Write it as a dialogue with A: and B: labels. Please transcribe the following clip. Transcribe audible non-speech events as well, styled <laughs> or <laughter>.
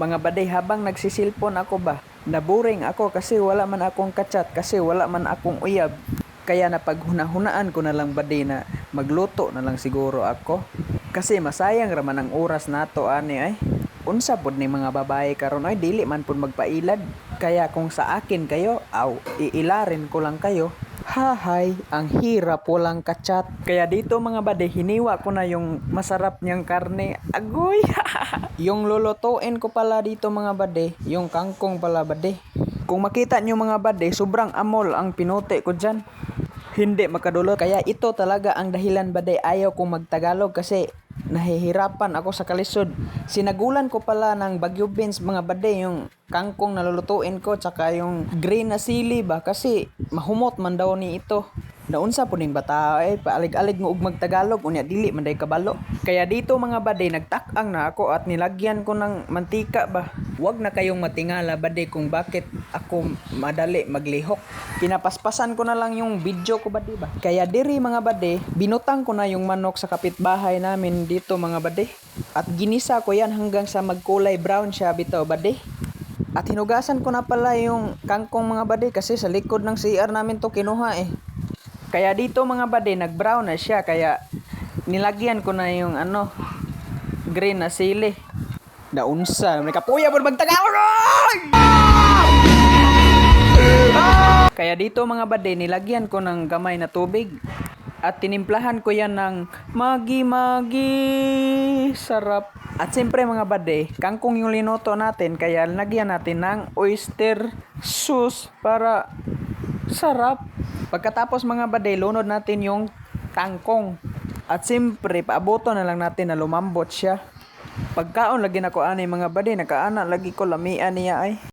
A: Mga baday, habang nagsisilpon ako ba, naburing ako kasi wala man akong kachat, kasi wala man akong uyab. Kaya napaghuna-hunaan ko na lang baday na magluto na lang siguro ako. Kasi masayang raman ang oras nato ani ay. Unsa pod ni mga babae karon ay dili man pud magpailad. Kaya kung sa akin kayo, aw, iilarin ko lang kayo. Hahay, ang hirap walang kachat. Kaya dito mga bade, hiniwa ko na yung masarap niyang karne. Agoy! <laughs> yung lulutuin ko pala dito mga bade, yung kangkong pala bade. Kung makita niyo mga bade, sobrang amol ang pinuti ko dyan. Hindi makadulot. Kaya ito talaga ang dahilan bade ayaw kong magtagalog kasi nahihirapan ako sa kalisod. Sinagulan ko pala ng Bagyo Beans mga bade yung kangkong na lulutuin ko tsaka yung green na sili ba kasi mahumot man daw ni ito. Naunsa po ning bata ay paalig-alig nga ug magtagalog unya dili man day kabalo. Kaya dito mga bade nagtak-ang na ako at nilagyan ko ng mantika ba. Huwag na kayong matingala bade kung bakit ako madali maglihok. Pinapaspasan ko na lang yung video ko ba. Kaya diri mga bade, binutang ko na yung manok sa kapitbahay namin dito mga bade. At ginisa ko yan hanggang sa magkulay brown siya bitaw bade. At hinugasan ko na pala yung kangkong mga bade kasi sa likod ng CR namin to kinuha eh. Kaya dito mga bade, nag-brown na siya. Kaya nilagyan ko na yung ano, green na sili. Daunsa, may kapuya mo magtagalog! Ay! Kaya dito mga bade, nilagyan ko ng gamay na tubig. At tinimplahan ko yan ng magi-magi sarap. At siyempre mga bade, kangkong yung linoto natin, kaya lagyan natin ng oyster sauce para sarap. Pagkatapos mga bade, lunod natin yung kangkong. At siyempre, paaboto na lang natin na lumambot siya. Pagkaon lagi na ko ani mga bade, nakaana lagi ko lamian niya ay.